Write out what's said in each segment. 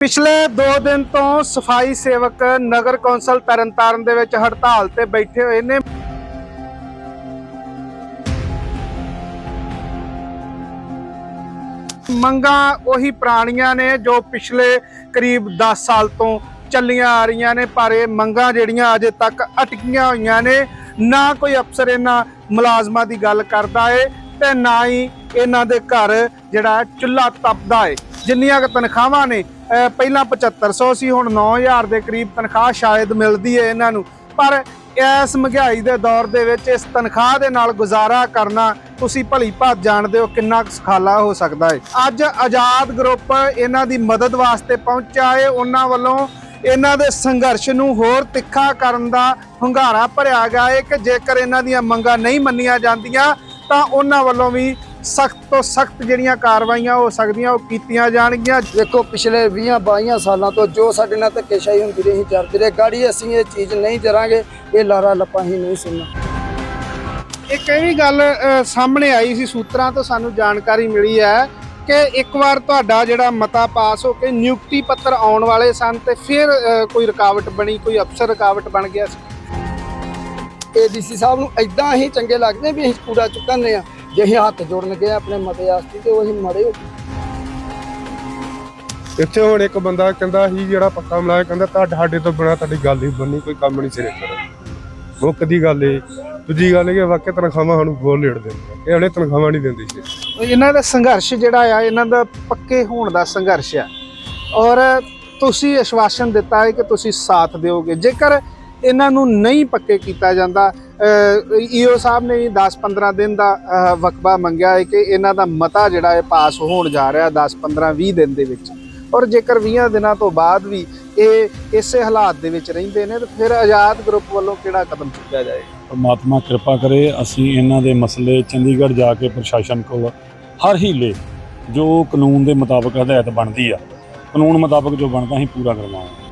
ਪਿਛਲੇ 2 ਦਿਨ ਤੋਂ ਸਫ਼ਾਈ ਸੇਵਕ ਨਗਰ ਕੌਂਸਲ ਤਰਨਤਾਰਨ ਦੇ ਵਿੱਚ ਹੜਤਾਲ ਤੇ ਬੈਠੇ ਹੋਏ ਨੇ। ਮੰਗਾਂ ਉਹੀ ਪੁਰਾਣੀਆਂ ਨੇ ਜੋ ਪਿਛਲੇ ਕਰੀਬ 10 ਸਾਲ ਤੋਂ ਚੱਲੀਆਂ ਆ ਰਹੀਆਂ ਨੇ, ਪਰ ਇਹ ਮੰਗਾਂ ਜਿਹੜੀਆਂ ਅਜੇ ਤੱਕ ਅਟਕੀਆਂ ਹੋਈਆਂ ਨੇ, ਨਾ ਕੋਈ ਅਫਸਰ ਇਹਨਾਂ ਮੁਲਾਜ਼ਮਾਂ ਦੀ ਗੱਲ ਕਰਦਾ ਏ ਤੇ ਨਾ ਹੀ ਇਹਨਾਂ ਦੇ ਘਰ ਜਿਹੜਾ ਚੁੱਲ੍ਹਾ ਤਪਦਾ ਏ। ਜਿੰਨੀਆਂ ਕੁ ਤਨਖਾਹਾਂ ਨੇ, ਅਹ ਪਹਿਲਾਂ 7500 ਸੀ ਹੁਣ 9000 ਦੇ ਕਰੀਬ ਤਨਖਾਹ ਸ਼ਾਇਦ ਮਿਲਦੀ ਹੈ ਇਹਨਾਂ ਨੂੰ। ਪਰ ਇਸ ਮਹਿੰਗਾਈ ਦੇ ਦੌਰ ਦੇ ਵਿੱਚ ਇਸ ਤਨਖਾਹ ਦੇ ਨਾਲ ਗੁਜ਼ਾਰਾ ਕਰਨਾ, ਤੁਸੀਂ ਭਲੀ ਭਾਤ ਜਾਣਦੇ ਹੋ ਕਿੰਨਾ ਕੁ ਸੁਖਾਲਾ ਹੋ ਸਕਦਾ ਹੈ। ਅੱਜ ਆਜ਼ਾਦ ਗਰੁੱਪ ਇਹਨਾਂ ਦੀ ਮਦਦ ਵਾਸਤੇ ਪਹੁੰਚਿਆ ਹੈ ਉਹਨਾਂ ਵੱਲੋਂ ਇਹਨਾਂ ਦੇ ਸੰਘਰਸ਼ ਨੂੰ ਹੋਰ ਤਿੱਖਾ ਕਰਨ ਦਾ ਹੁੰਗਾਰਾ ਭਰਿਆ ਗਿਆ ਹੈ ਕਿ ਜੇਕਰ ਇਹਨਾਂ ਦੀਆਂ ਮੰਗਾਂ ਨਹੀਂ ਮੰਨੀਆਂ ਜਾਂਦੀਆਂ, ਤਾਂ ਉਹਨਾਂ ਵੱਲੋਂ ਵੀ ਸਖਤ ਤੋਂ ਸਖਤ ਜਿਹੜੀਆਂ ਕਾਰਵਾਈਆਂ ਹੋ ਸਕਦੀਆਂ ਉਹ ਕੀਤੀਆਂ ਜਾਣਗੀਆਂ। ਦੇਖੋ ਪਿਛਲੇ 20 22 ਸਾਲਾਂ ਤੋਂ ਜੋ ਸਾਡੇ ਨਾਲ ਧੱਕੇਸ਼ਾਹੀ ਹੁੰਦੀ ਰਹੀ ਚੱਲਦੀ ਰਹੇ ਗਾੜੀ ਅਸੀਂ ਇਹ ਚੀਜ਼ ਨਹੀਂ ਜਰਾਂਗੇ ਇਹ ਲਾਰਾ ਲੱਪਾ ਹੀ ਨਹੀਂ ਸੁਣਨਾ। ਇੱਕ ਇਹ ਵੀ ਗੱਲ ਸਾਹਮਣੇ ਆਈ ਸੀ ਸੂਤਰਾਂ ਤੋਂ ਸਾਨੂੰ ਜਾਣਕਾਰੀ ਮਿਲੀ ਹੈ ਕਿ ਇੱਕ ਵਾਰ ਤੁਹਾਡਾ ਜਿਹੜਾ ਮਤਾ ਪਾਸ ਹੋ ਕੇ ਨਿਯੁਕਤੀ ਪੱਤਰ ਆਉਣ ਵਾਲੇ ਸਨ ਤੇ ਫਿਰ ਕੋਈ ਰੁਕਾਵਟ ਬਣੀ ਕੋਈ ਅਫਸਰ ਰੁਕਾਵਟ ਬਣ ਗਿਆ ਸੀ? ਏਡੀਸੀ ਸਾਹਿਬ ਨੂੰ ਐਦਾਂ ਹੀ ਚੰਗੇ ਲੱਗਦੇ ਵੀ ਅਸੀਂ ਕੂੜਾ ਚੁੱਕਣਦੇ ਆ ਜੇ ਅਸੀਂ ਹੱਥ ਜੋੜਨ ਗਏ ਆਪਣੇ ਮਤੇ ਆਸਤੀ ਤੇ ਉਹੀ ਮੜੇ ਹੋ ਇੱਥੇ ਹੁਣ ਇੱਕ ਬੰਦਾ ਕਹਿੰਦਾ ਸੀ ਜਿਹੜਾ ਪੱਕਾ ਮਲਾਇਆ ਕਹਿੰਦਾ ਤੁਹਾਡੇ ਸਾਡੇ ਤੋਂ ਬਿਨਾ ਤੁਹਾਡੀ ਗੱਲ ਹੀ ਬੰਨੀ ਕੋਈ ਕੰਮ ਨਹੀਂ ਸਿਰੇ ਕਰੋ ਮੁੱਕ ਦੀ ਗੱਲ ਏ ਦੂਜੀ ਗੱਲ ਇਹ ਕਿ ਵਾਕਿਆ ਤਨਖਾਹਾਂ ਸਾਨੂੰ ਬਹੁਤ ਲੇਟ ਦਿੰਦੇ ਇਹ ਹਲੇ ਤਨਖਾਹਾਂ ਨਹੀਂ ਦਿੰਦੇ ਸੀ। ਇਹਨਾਂ ਦਾ ਸੰਘਰਸ਼ ਜਿਹੜਾ ਆ ਇਹਨਾਂ ਦਾ ਪੱਕੇ ਹੋਣ ਦਾ ਸੰਘਰਸ਼ ਆ। ਔਰ ਤੁਸੀਂ ਆਸ਼ਵਾਸਨ ਦਿੱਤਾ ਹੈ ਕਿ ਤੁਸੀਂ ਸਾਥ ਦਿਓਗੇ। ਜੇਕਰ ਇਹਨਾਂ ਨੂੰ ਨਹੀਂ ਪੱਕੇ ਕੀਤਾ ਜਾਂਦਾ। ਈਓ ਸਾਹਿਬ ਨੇ 10-15 ਦਿਨ ਦਾ ਵਕਬਾ ਮੰਗਿਆ ਹੈ ਕਿ ਇਹਨਾਂ ਦਾ ਮਤਾ ਜਿਹੜਾ ਹੈ ਪਾਸ ਹੋਣ ਜਾ ਰਿਹਾ 10-15-20 ਦਿਨ ਦੇ ਵਿੱਚ। ਔਰ ਜੇਕਰ 20 ਦਿਨਾਂ ਤੋਂ ਬਾਅਦ ਵੀ ਇਹ ਇਸੇ ਹਾਲਾਤ ਦੇ ਵਿੱਚ ਰਹਿੰਦੇ ਨੇ, ਤਾਂ ਫਿਰ ਆਜ਼ਾਦ ਗਰੁੱਪ ਵੱਲੋਂ ਕਿਹੜਾ ਕਦਮ ਚੁੱਕਿਆ ਜਾਏ? ਪਰਮਾਤਮਾ ਕਿਰਪਾ ਕਰੇ, ਅਸੀਂ ਇਹਨਾਂ ਦੇ ਮਸਲੇ ਚੰਡੀਗੜ੍ਹ ਜਾ ਕੇ ਪ੍ਰਸ਼ਾਸਨ ਕੋਲ ਹਰ ਹੀਲੇ ਜੋ ਕਾਨੂੰਨ ਦੇ ਮੁਤਾਬਕ ਹਦਾਇਤ ਬਣਦੀ ਆ, ਕਾਨੂੰਨ ਮੁਤਾਬਕ ਜੋ ਬਣਦਾ ਅਸੀਂ ਪੂਰਾ ਕਰਵਾਵਾਂਗੇ।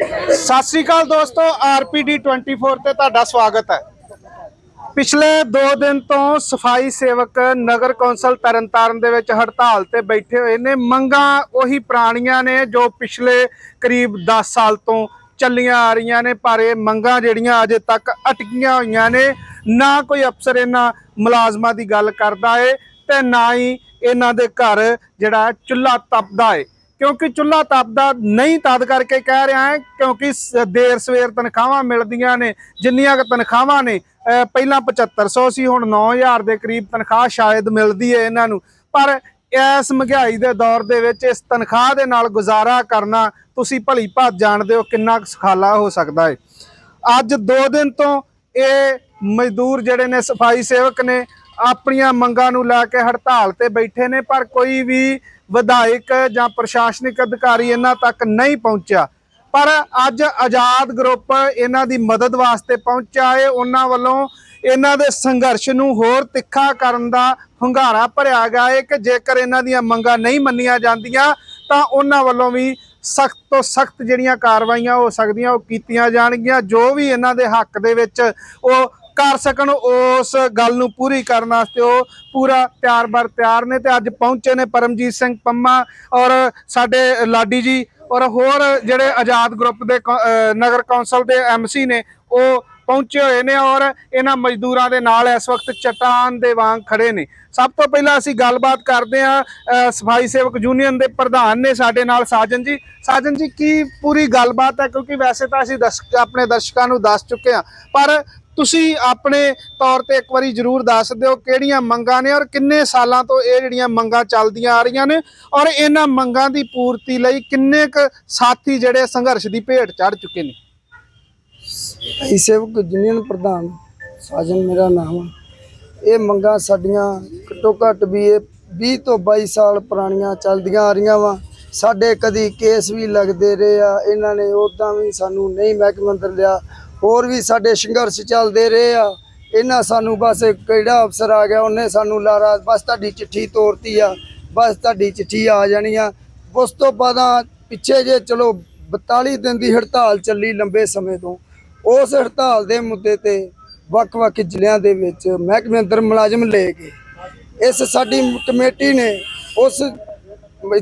ਸਤਿ ਸ੍ਰੀ ਅਕਾਲ ਦੋਸਤੋ, ਆਰਪੀਡੀ 24 ਤੇ ਤੁਹਾਡਾ ਸਵਾਗਤ ਹੈ। ਪਿਛਲੇ 2 ਦਿਨ ਤੋਂ ਸਫ਼ਾਈ ਸੇਵਕ ਨਗਰ ਕੌਂਸਲ ਤਰਨਤਾਰਨ ਦੇ ਵਿੱਚ ਹੜਤਾਲ ਤੇ ਬੈਠੇ ਹੋਏ ਨੇ। ਮੰਗਾਂ ਉਹੀ ਪੁਰਾਣੀਆਂ ਨੇ ਜੋ ਪਿਛਲੇ ਕਰੀਬ 10 ਸਾਲ ਤੋਂ ਚੱਲੀਆਂ ਆ ਰਹੀਆਂ ਨੇ, ਪਰ ਇਹ ਮੰਗਾਂ ਜਿਹੜੀਆਂ ਅਜੇ ਤੱਕ ਅਟਕੀਆਂ ਹੋਈਆਂ ਨੇ, ਨਾ ਕੋਈ ਅਫਸਰ ਇਹਨਾਂ ਮੁਲਾਜ਼ਮਾਂ ਦੀ ਗੱਲ ਕਰਦਾ ਏ ਤੇ ਨਾ ਹੀ ਇਹਨਾਂ ਦੇ ਘਰ ਜਿਹੜਾ ਚੁੱਲ੍ਹਾ ਤਪਦਾ ਏ। ਕਿਉਂਕਿ ਚੁੱਲ੍ਹਾ ਤਪਦਾ ਨਹੀਂ ਤਦ ਕਰਕੇ ਕਹਿ ਰਿਹਾ ਹੈ, ਕਿਉਂਕਿ ਸ- ਦੇਰ ਸਵੇਰ ਤਨਖਾਹਾਂ ਮਿਲਦੀਆਂ ਨੇ, ਜਿੰਨੀਆਂ ਕੁ ਤਨਖਾਹਾਂ ਨੇ, ਅਹ ਪਹਿਲਾਂ 7500 ਸੀ ਹੁਣ 9000 ਦੇ ਕਰੀਬ ਤਨਖਾਹ ਸ਼ਾਇਦ ਮਿਲਦੀ ਹੈ ਇਹਨਾਂ ਨੂੰ। ਪਰ ਇਸ ਮਹਿੰਗਾਈ ਦੇ ਦੌਰ ਦੇ ਵਿੱਚ ਇਸ ਤਨਖਾਹ ਦੇ ਨਾਲ ਗੁਜ਼ਾਰਾ ਕਰਨਾ, ਤੁਸੀਂ ਭਲੀ ਭਾਤ ਜਾਣਦੇ ਹੋ ਕਿੰਨਾ ਕੁ ਸੁਖਾਲਾ ਹੋ ਸਕਦਾ ਹੈ। ਅੱਜ 2 ਦਿਨ ਤੋਂ ਇਹ ਮਜ਼ਦੂਰ ਜਿਹੜੇ ਨੇ, ਸਫ਼ਾਈ ਸੇਵਕ ਨੇ, ਆਪਣੀਆਂ ਮੰਗਾਂ ਨੂੰ ਲੈ ਕੇ ਹੜਤਾਲ ਤੇ ਬੈਠੇ ਨੇ, ਪਰ ਕੋਈ ਵੀ ਵਿਧਾਇਕ ਜਾਂ ਪ੍ਰਸ਼ਾਸਨਿਕ ਅਧਿਕਾਰੀ ਇਹਨਾਂ ਤੱਕ ਨਹੀਂ ਪਹੁੰਚਿਆ। ਪਰ ਅੱਜ ਆਜ਼ਾਦ ਗਰੁੱਪ ਇਹਨਾਂ ਦੀ ਮਦਦ ਵਾਸਤੇ ਪਹੁੰਚਿਆ ਹੈ ਉਹਨਾਂ ਵੱਲੋਂ ਇਹਨਾਂ ਦੇ ਸੰਘਰਸ਼ ਨੂੰ ਹੋਰ ਤਿੱਖਾ ਕਰਨ ਦਾ ਹੁੰਗਾਰਾ ਭਰਿਆ ਗਿਆ ਹੈ ਕਿ ਜੇਕਰ ਇਹਨਾਂ ਦੀਆਂ ਮੰਗਾਂ ਨਹੀਂ ਮੰਨੀਆਂ ਜਾਂਦੀਆਂ, ਤਾਂ ਉਹਨਾਂ ਵੱਲੋਂ ਵੀ ਸਖਤ ਤੋਂ ਸਖਤ ਜਿਹੜੀਆਂ ਕਾਰਵਾਈਆਂ ਹੋ ਸਕਦੀਆਂ, ਉਹ ਕੀਤੀਆਂ ਜਾਣਗੀਆਂ। ਜੋ ਵੀ ਇਹਨਾਂ ਦੇ ਹੱਕ ਦੇ ਵਿੱਚ ਉਹ ਕਰ ਸਕਣ, ਉਸ ਗੱਲ ਨੂੰ ਪੂਰੀ ਕਰਨ ਵਾਸਤੇ ਉਹ ਪੂਰਾ ਤਿਆਰ ਬਰ ਤਿਆਰ ਨੇ ਤੇ ਅੱਜ ਪਹੁੰਚੇ ਨੇ ਪਰਮਜੀਤ ਸਿੰਘ ਪੰਮਾ ਔਰ ਸਾਡੇ ਲਾਡੀ ਜੀ ਔਰ ਹੋਰ ਜਿਹੜੇ ਆਜ਼ਾਦ ਗਰੁੱਪ ਦੇ ਕੌ- ਨਗਰ ਕੌਂਸਲ ਦੇ ਐਮਸੀ ਨੇ, ਉਹ ਪਹੁੰਚੇ ਹੋਏ ਨੇ ਔਰ ਇਹਨਾਂ ਮਜ਼ਦੂਰਾਂ ਦੇ ਨਾਲ ਇਸ ਵਕਤ ਚਟਾਨ ਦੇ ਵਾਂਗ ਖੜੇ ਨੇ। ਸਭ ਤੋਂ ਪਹਿਲਾਂ ਅਸੀਂ ਗੱਲਬਾਤ ਕਰਦੇ ਹਾਂ ਸਫ਼ਾਈ ਸੇਵਕ ਯੂਨੀਅਨ ਦੇ ਪ੍ਰਧਾਨ ਨੇ ਸਾਡੇ ਨਾਲ ਸਾਜਨ ਜੀ। ਸਾਜਨ ਜੀ, ਕੀ ਪੂਰੀ ਗੱਲਬਾਤ ਹੈ? ਕਿਉਂਕਿ ਵੈਸੇ ਤਾਂ ਅਸੀਂ ਦਰਸ਼ਕ, ਆਪਣੇ ਦਰਸ਼ਕਾਂ ਨੂੰ ਦੱਸ ਚੁੱਕੇ ਹਾਂ। ਪਰ ਤੁਸੀਂ ਆਪਣੇ ਤੌਰ ਤੇ ਇੱਕ ਵਾਰੀ ਜਰੂਰ ਦੱਸ ਦਿਓ ਕਿਹੜੀਆਂ ਮੰਗਾਂ ਨੇ ਔਰ ਕਿੰਨੇ ਸਾਲਾਂ ਤੋਂ ਇਹ ਜਿਹੜੀਆਂ ਮੰਗਾਂ ਚੱਲਦੀਆਂ ਆ ਰਹੀਆਂ ਨੇ ਔਰ ਇਹਨਾਂ ਮੰਗਾਂ ਦੀ ਪੂਰਤੀ ਲਈ ਕਿੰਨੇ ਕੁ ਸਾਥੀ ਜਿਹੜੇ ਸੰਘਰਸ਼ ਦੀ ਭੇਟ ਚੜ ਚੁੱਕੇ ਨੇ? ਭਾਈ ਸੇਵਕ ਯੂਨੀਅਨ ਪ੍ਰਧਾਨ ਸਾਜਨ ਮੇਰਾ ਨਾਮ ਇਹ ਮੰਗਾਂ ਸਾਡੀਆਂ ਘੱਟੋ ਘੱਟ ਵੀ ਇਹ 20 ਤੋਂ 22 ਸਾਲ ਪੁਰਾਣੀਆਂ ਚੱਲਦੀਆਂ ਆ ਰਹੀਆਂ ਵਾ। ਸਾਡੇ ਕਦੀ ਕੇਸ ਵੀ ਲੱਗਦੇ ਰਹੇ ਆ। ਇਹਨਾਂ ਨੇ ਉਦਾਂ ਵੀ ਸਾਨੂੰ ਨਹੀਂ ਮਹਿਕਮੇ ਅੰਦਰ ਲਿਆ। ਹੋਰ ਵੀ ਸਾਡੇ ਸੰਘਰਸ਼ ਚੱਲਦੇ ਰਹੇ ਆ। ਇਹਨਾਂ ਸਾਨੂੰ ਬਸ ਕਿਹੜਾ ਅਫਸਰ ਆ ਗਿਆ, ਉਹਨੇ ਸਾਨੂੰ ਲਾਰਾ, ਬਸ ਤੁਹਾਡੀ ਚਿੱਠੀ ਤੋਰਤੀ ਆ, ਬਸ ਤੁਹਾਡੀ ਚਿੱਠੀ ਆ ਜਾਣੀ ਆ। ਉਸ ਤੋਂ ਬਾਅਦ ਪਿੱਛੇ ਜੇ ਚਲੋ 42 ਦਿਨ ਦੀ ਹੜਤਾਲ ਚੱਲੀ ਲੰਬੇ ਸਮੇਂ ਤੋਂ, ਉਸ ਹੜਤਾਲ ਦੇ ਮੁੱਦੇ ਤੇ ਵੱਖ-ਵੱਖ ਜ਼ਿਲ੍ਹਿਆਂ ਦੇ ਵਿੱਚ ਮਹਿਕਮੇ ਅੰਦਰ ਮੁਲਾਜ਼ਮ ਲਏ ਗਏ। ਇਸ ਸਾਡੀ ਕਮੇਟੀ ਨੇ ਉਸ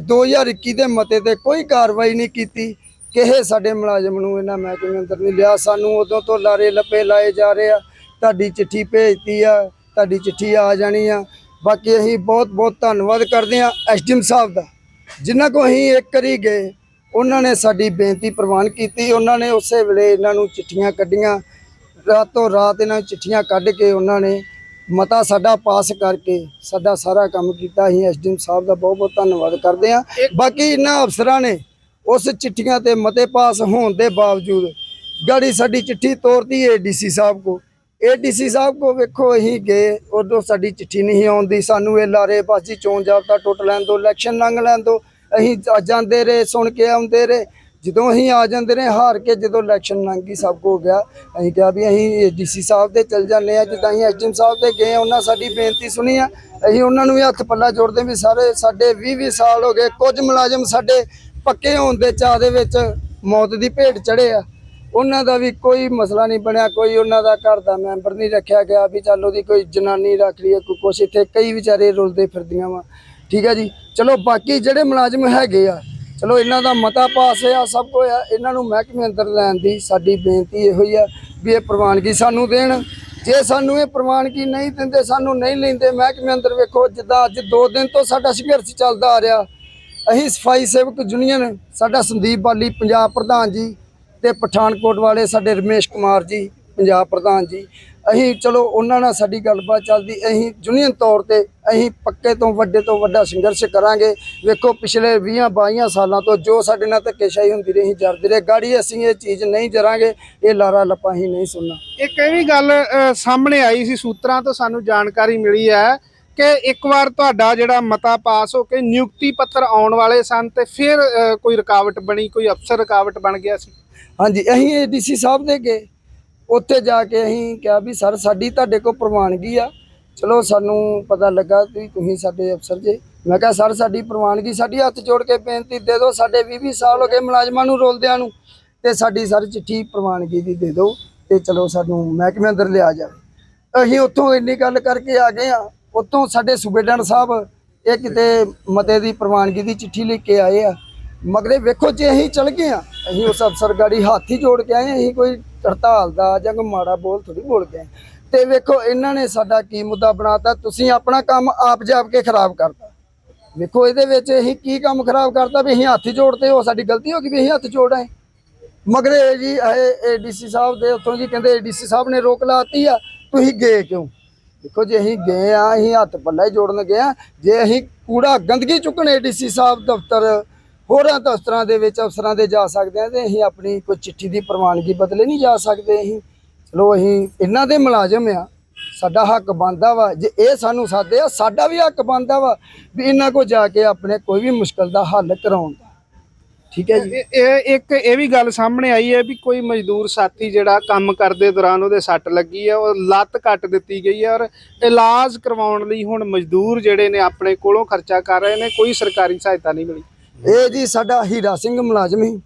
2021 ਦੇ ਮਤੇ ਤੇ ਕੋਈ ਕਾਰਵਾਈ ਨਹੀਂ ਕੀਤੀ। ਕਿਸੇ ਸਾਡੇ ਮੁਲਾਜ਼ਮ ਨੂੰ ਇਹਨਾਂ ਮਹਿਕਮੇ ਅੰਦਰ ਨਹੀਂ ਲਿਆ। ਸਾਨੂੰ ਉਦੋਂ ਤੋਂ ਲਾਰੇ ਲੱਪੇ ਲਾਏ ਜਾ ਰਹੇ ਆ। ਤੁਹਾਡੀ ਚਿੱਠੀ ਭੇਜਤੀ ਆ ਤੁਹਾਡੀ ਚਿੱਠੀ ਆ ਜਾਣੀ ਆ। ਬਾਕੀ ਅਸੀਂ ਬਹੁਤ ਬਹੁਤ ਧੰਨਵਾਦ ਕਰਦੇ ਆ ਐਸਡੀਐਮ ਸਾਹਿਬ ਦਾ। ਜਿਨ੍ਹਾਂ ਕੋ ਅਸੀਂ ਇੱਕ ਵਾਰੀ ਗਏ ਉਹਨਾਂ ਨੇ ਸਾਡੀ ਬੇਨਤੀ ਪ੍ਰਵਾਨ ਕੀਤੀ। ਉਹਨਾਂ ਨੇ ਉਸੇ ਵੇਲੇ ਇਹਨਾਂ ਨੂੰ ਚਿੱਠੀਆਂ ਕੱਢੀਆਂ। ਰਾਤੋਂ ਰਾਤ ਇਹਨਾਂ ਨੂੰ ਚਿੱਠੀਆਂ ਕੱਢ ਕੇ ਉਹਨਾਂ ਨੇ ਮਤਾ ਸਾਡਾ ਪਾਸ ਕਰਕੇ ਸਾਡਾ ਸਾਰਾ ਕੰਮ ਕੀਤਾ। ਅਸੀਂ ਐਸਡੀਐਮ ਸਾਹਿਬ ਦਾ ਬਹੁਤ ਬਹੁਤ ਧੰਨਵਾਦ ਕਰਦੇ ਹਾਂ। ਬਾਕੀ ਇਹਨਾਂ ਅਫਸਰਾਂ ਨੇ ਉਸ ਚਿੱਠੀਆਂ ਤੇ ਮਤੇ ਪਾਸ ਹੋਣ ਦੇ ਬਾਵਜੂਦ ਗਾੜੀ ਸਾਡੀ ਚਿੱਠੀ ਤੋਰਤੀ ਏਡੀਸੀ ਸਾਹਿਬ ਕੋ। ਏਡੀਸੀ ਸਾਹਿਬ ਕੋ ਵੇਖੋ, ਅਸੀਂ ਗਏ, ਉਦੋਂ ਸਾਡੀ ਚਿੱਠੀ ਨਹੀਂ ਆਉਂਦੀ। ਸਾਨੂੰ ਇਹ ਲਾਰੇ ਬਾਜੀ ਚੋਣ ਜਾਬਤਾ ਟੁੱਟ ਲੈਣ ਦੋ, ਇਲੈਕਸ਼ਨ ਲੰਘ ਲੈਣ ਦੋ। ਅਸੀਂ ਜਾਂਦੇ ਰਹੇ, ਸੁਣ ਕੇ ਆਉਂਦੇ ਰਹੇ। ਜਦੋਂ ਅਸੀਂ ਆ ਜਾਂਦੇ ਰਹੇ, ਹਾਰ ਕੇ ਜਦੋਂ ਇਲੈਕਸ਼ਨ ਲੰਘ ਗਈ, ਸਭ ਕੁਝ ਹੋ ਗਿਆ। ਅਸੀਂ ਕਿਹਾ ਵੀ ਅਸੀਂ ਡੀਸੀ ਸਾਹਿਬ ਤੇ ਚੱਲ ਜਾਂਦੇ ਆ ਜਿੱਦਾਂ ਅਸੀਂ ਐਸਡੀਐਮ ਸਾਹਿਬ ਤੇ ਗਏ ਉਹਨਾਂ ਸਾਡੀ ਬੇਨਤੀ ਸੁਣੀ ਆ। ਅਸੀਂ ਉਹਨਾਂ ਨੂੰ ਵੀ ਹੱਥ ਪੱਲਾ ਜੋੜਦੇ ਵੀ ਸਾਰੇ ਸਾਡੇ 20 20 ਸਾਲ ਹੋ ਗਏ, ਕੁਝ ਮੁਲਾਜ਼ਮ ਸਾਡੇ ਪੱਕੇ ਹੋਣ ਦੇ ਚਾਹ ਦੇ ਵਿੱਚ ਮੌਤ ਦੀ ਭੇਟ ਚੜੇ ਆ। ਉਹਨਾਂ ਦਾ ਵੀ ਕੋਈ ਮਸਲਾ ਨਹੀਂ ਬਣਿਆ, ਕੋਈ ਉਹਨਾਂ ਦਾ ਘਰ ਦਾ ਮੈਂਬਰ ਨਹੀਂ ਰੱਖਿਆ ਗਿਆ ਵੀ ਚੱਲ ਉਹਦੀ ਕੋਈ ਜਨਾਨੀ ਰੱਖ ਲਈਏ, ਕੋਈ ਕੁਛ ਇੱਥੇ ਕਈ ਵਿਚਾਰੇ ਰੁਲਦੇ ਫਿਰਦੀਆਂ ਵਾ। ਠੀਕ ਹੈ ਜੀ? ਚਲੋ ਬਾਕੀ ਜਿਹੜੇ ਮੁਲਾਜ਼ਮ ਹੈਗੇ ਆ, ਚਲੋ ਇਹਨਾਂ ਦਾ ਮਤਾ ਪਾਸ ਆ, ਸਭ ਕੁਝ ਆ। ਇਹਨਾਂ ਨੂੰ ਮਹਿਕਮੇ ਅੰਦਰ ਲੈਣ ਦੀ ਸਾਡੀ ਬੇਨਤੀ ਇਹੋ ਹੀ ਆ ਵੀ ਇਹ ਪ੍ਰਵਾਨਗੀ ਸਾਨੂੰ ਦੇਣ। ਜੇ ਸਾਨੂੰ ਇਹ ਪ੍ਰਵਾਨਗੀ ਨਹੀਂ ਦਿੰਦੇ, ਸਾਨੂੰ ਨਹੀਂ ਲੈਂਦੇ ਮਹਿਕਮੇ ਅੰਦਰ ਵੇਖੋ, ਜਿੱਦਾਂ ਅੱਜ 2 ਦਿਨ ਤੋਂ ਸਾਡਾ ਸੰਘਰਸ਼ ਚੱਲਦਾ ਆ ਰਿਹਾ। ਅਸੀਂ ਸਫ਼ਾਈ ਸੇਵਕ ਯੂਨੀਅਨ, ਸਾਡਾ ਸੰਦੀਪ ਬਾਲੀ, ਪੰਜਾਬ ਪ੍ਰਧਾਨ ਜੀ ਤੇ ਪਠਾਨਕੋਟ ਵਾਲੇ ਸਾਡੇ ਰਮੇਸ਼ ਕੁਮਾਰ ਜੀ, ਪੰਜਾਬ ਪ੍ਰਧਾਨ ਜੀ। ਅਸੀਂ ਚਲੋ ਉਹਨਾਂ ਨਾਲ ਸਾਡੀ ਗੱਲਬਾਤ ਚੱਲਦੀ, ਅਸੀਂ ਯੂਨੀਅਨ ਤੌਰ ਤੇ ਅਸੀਂ ਪੱਕੇ ਤੋਂ ਵੱਡੇ ਤੋਂ ਵੱਡਾ ਸੰਘਰਸ਼ ਕਰਾਂਗੇ। ਵੇਖੋ ਪਿਛਲੇ 20 22 ਸਾਲਾਂ ਤੋਂ ਜੋ ਸਾਡੇ ਨਾਲ ਧੱਕੇਸ਼ਾਹੀ ਹੁੰਦੀ ਰਹੀ, ਜਰਦੇ ਰਹੇ। ਗਾੜੀ ਅਸੀਂ ਇਹ ਚੀਜ਼ ਨਹੀਂ ਜਰਾਂਗੇ, ਇਹ ਲਾਰਾ ਲੱਪਾ ਹੀ ਨਹੀਂ ਸੁਣਨਾ। ਇੱਕ ਇਹ ਵੀ ਗੱਲ ਸਾਹਮਣੇ ਆਈ ਸੀ ਸੂਤਰਾਂ ਤੋਂ ਸਾਨੂੰ ਜਾਣਕਾਰੀ ਮਿਲੀ ਹੈ ਕਿ ਇੱਕ ਵਾਰ ਤੁਹਾਡਾ ਜਿਹੜਾ ਮਤਾ ਪਾਸ ਹੋ ਕੇ ਨਿਯੁਕਤੀ ਪੱਤਰ ਆਉਣ ਵਾਲੇ ਸਨ ਤੇ ਫਿਰ ਕੋਈ ਰੁਕਾਵਟ ਬਣੀ, ਕੋਈ ਅਫਸਰ ਰੁਕਾਵਟ ਬਣ ਗਿਆ ਸੀ? ਹਾਂਜੀ, ਅਸੀਂ ਇਹ ਡੀਸੀ ਸਾਹਿਬ ਦੇ ਗਏ। ਉੱਥੇ ਜਾ ਕੇ ਅਸੀਂ ਕਿਹਾ ਵੀ, ਸਰ, ਸਾਡੀ ਤੁਹਾਡੇ ਕੋਲ ਪ੍ਰਵਾਨਗੀ ਆ। ਚਲੋ, ਸਾਨੂੰ ਪਤਾ ਲੱਗਾ ਵੀ ਤੁਸੀਂ ਸਾਡੇ ਅਫਸਰ ਜੇ। ਮੈਂ ਕਿਹਾ, ਸਰ, ਸਾਡੀ ਪ੍ਰਵਾਨਗੀ ਸਾਡੀ ਹੱਥ ਜੋੜ ਕੇ ਬੇਨਤੀ ਦੇ ਦਿਓ, ਸਾਡੇ 20 20 ਸਾਲ ਹੋ ਗਏ ਮੁਲਾਜ਼ਮਾਂ ਨੂੰ ਰੋਲਦਿਆਂ ਨੂੰ। ਤੇ ਸਾਡੀ, ਸਰ, ਚਿੱਠੀ ਪ੍ਰਵਾਨਗੀ ਦੀ ਦੇ ਦਿਓ ਤੇ ਚਲੋ, ਸਾਨੂੰ ਮਹਿਕਮੇ ਅੰਦਰ ਲਿਆ ਜਾਵੇ। ਅਸੀਂ ਉੱਥੋਂ ਇੰਨੀ ਗੱਲ ਕਰਕੇ ਆ ਗਏ ਆ ਉੱਥੋਂ ਸਾਡੇ ਸੂਬੇਡਾਰ ਸਾਹਿਬ ਇਹ ਕਿਤੇ ਮਤੇ ਦੀ ਪ੍ਰਵਾਨਗੀ ਦੀ ਚਿੱਠੀ ਲੈ ਕੇ ਆਏ ਆ। ਮਗਰੇ ਵੇਖੋ ਜੇ ਅਸੀਂ ਚਲ ਗਏ ਆ, ਅਸੀਂ ਉਸ ਅਫਸਰ ਗਾੜੀ ਹੱਥ ਹੀ ਜੋੜ ਕੇ ਆਏ ਅਸੀਂ ਕੋਈ ਹੜਤਾਲ ਦਾ ਜਾਂ ਕੋਈ ਮਾੜਾ ਬੋਲ ਥੋੜੀ ਬੋਲ ਕੇ ਆਏ। ਤੇ ਵੇਖੋ ਇਹਨਾਂ ਨੇ ਸਾਡਾ ਕੀ ਮੁੱਦਾ ਬਣਾਤਾ, ਤੁਸੀਂ ਆਪਣਾ ਕੰਮ ਆਪ ਜਾਪ ਕੇ ਖਰਾਬ ਕਰਤਾ। ਵੇਖੋ ਇਹਦੇ ਵਿੱਚ ਅਸੀਂ ਕੀ ਕੰਮ ਖਰਾਬ ਕਰਤਾ ਵੀ ਅਸੀਂ ਹੱਥ ਹੀ ਜੋੜਤੇ ਹੋ ਸਾਡੀ ਗਲਤੀ ਹੋ ਗਈ ਵੀ ਅਸੀਂ ਹੱਥ ਜੋੜ ਆਏ। ਮਗਰੇ ਜੀ ਇਹ ਏਡੀਸੀ ਸਾਹਿਬ ਦੇ, ਉੱਥੋਂ ਜੀ ਕਹਿੰਦੇ ਏਡੀਸੀ ਸਾਹਿਬ ਨੇ ਰੋਕ ਲਾਤੀ ਆ, ਤੁਸੀਂ ਗਏ ਕਿਉਂ? ਦੇਖੋ ਜੇ, ਅਸੀਂ ਗਏ ਆ, ਅਸੀਂ ਹੱਥ ਪੱਲਾ ਹੀ ਜੋੜਨ ਗਏ ਆ। ਜੇ ਅਸੀਂ ਕੂੜਾ ਗੰਦਗੀ ਚੁੱਕਣ ਏਡੀਸੀ ਸਾਹਿਬ ਦਫ਼ਤਰ, ਹੋਰਾਂ ਦਫ਼ਤਰਾਂ ਦੇ ਵਿੱਚ ਅਫਸਰਾਂ ਦੇ ਜਾ ਸਕਦੇ ਆ ਤੇ ਅਸੀਂ ਆਪਣੀ ਕੋਈ ਚਿੱਠੀ ਦੀ ਪ੍ਰਵਾਨਗੀ ਬਦਲੇ ਨਹੀਂ ਜਾ ਸਕਦੇ ਅਸੀਂ। ਚਲੋ ਅਸੀਂ ਇਹਨਾਂ ਦੇ ਮੁਲਾਜ਼ਮ ਆ। ਸਾਡਾ ਹੱਕ ਬਣਦਾ ਵਾ। ਜੇ ਇਹ ਸਾਨੂੰ ਸਾਦੇ ਆ, ਸਾਡਾ ਵੀ ਹੱਕ ਬਣਦਾ ਵਾ ਵੀ ਇਹਨਾਂ ਕੋ ਜਾ ਕੇ ਆਪਣੇ ਕੋਈ ਵੀ ਮੁਸ਼ਕਲ ਦਾ ਹੱਲ ਕਰਾਉਣ ਦਾ। ਠੀਕ ਹੈ ਜੀ। ਇਹ ਇੱਕ ਇਹ ਵੀ ਗੱਲ ਸਾਹਮਣੇ ਆਈ ਹੈ ਵੀ ਕੋਈ ਮਜ਼ਦੂਰ ਸਾਥੀ ਜਿਹੜਾ ਕੰਮ ਕਰਦੇ ਦੌਰਾਨ ਉਹਦੇ ਸੱਟ ਲੱਗੀ ਹੈ ਉਹ ਲੱਤ ਕੱਟ ਦਿੱਤੀ ਗਈ ਹੈ ਔਰ ਇਲਾਜ ਕਰਵਾਉਣ ਲਈ ਹੁਣ ਮਜ਼ਦੂਰ ਜਿਹੜੇ ਨੇ ਆਪਣੇ ਕੋਲੋਂ ਖਰਚਾ ਕਰ ਰਹੇ ਨੇ ਕੋਈ ਸਰਕਾਰੀ ਸਹਾਇਤਾ ਨਹੀਂ ਮਿਲੀ। ਇਹ ਜੀ ਸਾਡਾ ਹੀਰਾ ਸਿੰਘ ਮੁਲਾਜ਼ਮ ਸੀ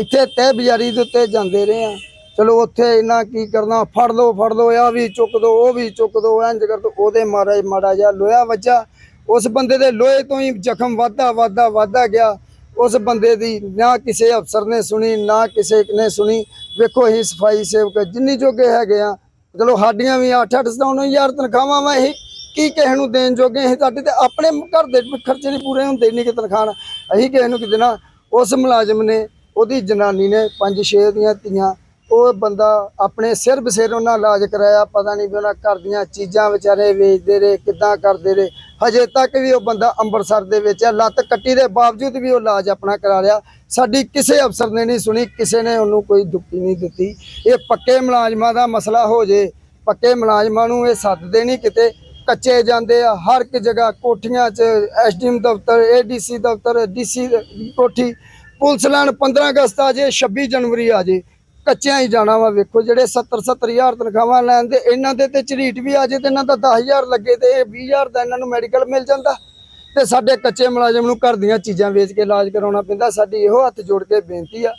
ਇੱਥੇ ਤਹਿ ਬਜ਼ਾਰੀ ਦੇ ਉੱਤੇ ਜਾਂਦੇ ਰਹੇ ਆ। ਚਲੋ ਉੱਥੇ ਇਹਨਾਂ ਕੀ ਕਰਨਾ ਫੜ ਲਓ ਫੜ ਲਓ ਆ ਵੀ ਚੁੱਕ ਦੋ ਉਹ ਵੀ ਚੁੱਕ ਦੋ ਇੰਜ ਕਰ ਦੋ ਉਹਦੇ ਮਾਰਾ ਮਾੜਾ ਜਿਹਾ ਲੋਹਾ ਵੱਜਾ। ਉਸ ਬੰਦੇ ਦੇ ਲੋਹੇ ਤੋਂ ਹੀ ਜ਼ਖਮ ਵੱਧਦਾ ਵੱਧਦਾ ਵੱਧਦਾ ਗਿਆ। ਉਸ ਬੰਦੇ ਦੀ ਨਾ ਕਿਸੇ ਅਫਸਰ ਨੇ ਸੁਣੀ, ਨਾ ਕਿਸੇ ਨੇ ਸੁਣੀ। ਵੇਖੋ ਅਸੀਂ ਸਫ਼ਾਈ ਸੇਵਕ ਜਿੰਨੀ ਜੋਗੇ ਹੈਗੇ ਆ, ਚਲੋ ਸਾਡੀਆਂ ਵੀ 8-8 ਹਜ਼ਾਰ ਤਨਖਾਹਾਂ ਵਾ ਇਹ, ਕੀ ਕਿਸੇ ਨੂੰ ਦੇਣ ਜੋਗੇ ਅਸੀਂ ਤੁਹਾਡੇ ਤੇ ਆਪਣੇ ਘਰ ਦੇ ਖਰਚੇ ਨਹੀਂ ਪੂਰੇ ਹੁੰਦੇ ਨਹੀਂ ਕਿ ਤਨਖਾਹ। ਅਸੀਂ ਕਿਸੇ ਨੂੰ ਕਿ ਦੇਣਾ ਉਸ ਮੁਲਾਜ਼ਮ ਨੇ, ਉਹਦੀ ਜਨਾਨੀ ਨੇ ਪੰਜ ਛੇ ਦੀਆਂ ਧੀਆਂ, ਉਹ ਬੰਦਾ ਆਪਣੇ ਸਿਰ ਬਸਿਰ ਉਹਨਾਂ ਇਲਾਜ ਕਰਾਇਆ, ਪਤਾ ਨਹੀਂ ਵੀ ਉਹਨਾਂ ਘਰ ਦੀਆਂ ਚੀਜ਼ਾਂ ਵਿਚਾਰੇ ਵੇਚਦੇ ਰਹੇ, ਕਿੱਦਾਂ ਕਰਦੇ ਰਹੇ। ਹਜੇ ਤੱਕ ਵੀ ਉਹ ਬੰਦਾ ਅੰਮ੍ਰਿਤਸਰ ਦੇ ਵਿੱਚ ਹੈ। ਲੱਤ ਕੱਟੀ ਦੇ ਬਾਵਜੂਦ ਵੀ ਉਹ ਇਲਾਜ ਆਪਣਾ ਕਰਾ ਰਿਹਾ। ਸਾਡੀ ਕਿਸੇ ਅਫਸਰ ਨੇ ਨਹੀਂ ਸੁਣੀ, ਕਿਸੇ ਨੇ ਉਹਨੂੰ ਕੋਈ ਦੁੱਖੀ ਨਹੀਂ ਦਿੱਤੀ। ਇਹ ਪੱਕੇ ਮੁਲਾਜ਼ਮਾਂ ਦਾ ਮਸਲਾ ਹੋ ਜੇ, ਪੱਕੇ ਮੁਲਾਜ਼ਮਾਂ ਨੂੰ ਇਹ ਸੱਦਦੇ ਨਹੀਂ ਕਿਤੇ। ਕੱਚੇ ਜਾਂਦੇ ਆ, ਹਰ ਇੱਕ ਜਗ੍ਹਾ ਕੋਠੀਆਂ 'ਚ, ਐਸਡੀਐਮ ਦਫ਼ਤਰ, ਏਡੀਸੀ ਦਫ਼ਤਰ, ਡੀਸੀ ਕੋਠੀ। ਪੁਲਿਸ ਲਾਈਨ 15 ਅਗਸਤ ਆ ਜੇ 26 ਜਨਵਰੀ ਆ ਜੇ। ਕੱਚਿਆਂ ਹੀ ਜਾਣਾ ਵਾ ਵੇਖੋ, ਜਿਹੜੇ 70 70 ਹਜ਼ਾਰ ਤਨਖਾਹਾਂ ਲੈਣ ਦੇ, ਇਹਨਾਂ ਦੇ ਤੇ ਝਰੀਟ ਵੀ ਆ ਜੇ ਤੇ ਇਹਨਾਂ ਦਾ 10000 ਲੱਗੇ ਤੇ 20000 ਦਾ ਇਹਨਾਂ ਨੂੰ ਮੈਡੀਕਲ ਮਿਲ ਜਾਂਦਾ। ਤੇ ਸਾਡੇ ਕੱਚੇ ਮੁਲਾਜ਼ਮ ਨੂੰ ਘਰ ਦੀਆਂ ਚੀਜ਼ਾਂ ਵੇਚ ਕੇ ਇਲਾਜ ਕਰਾਉਣਾ ਪੈਂਦਾ, ਸਾਡੀ ਇਹੋ ਹੱਥ ਜੋੜ ਕੇ ਬੇਨਤੀ ਆ।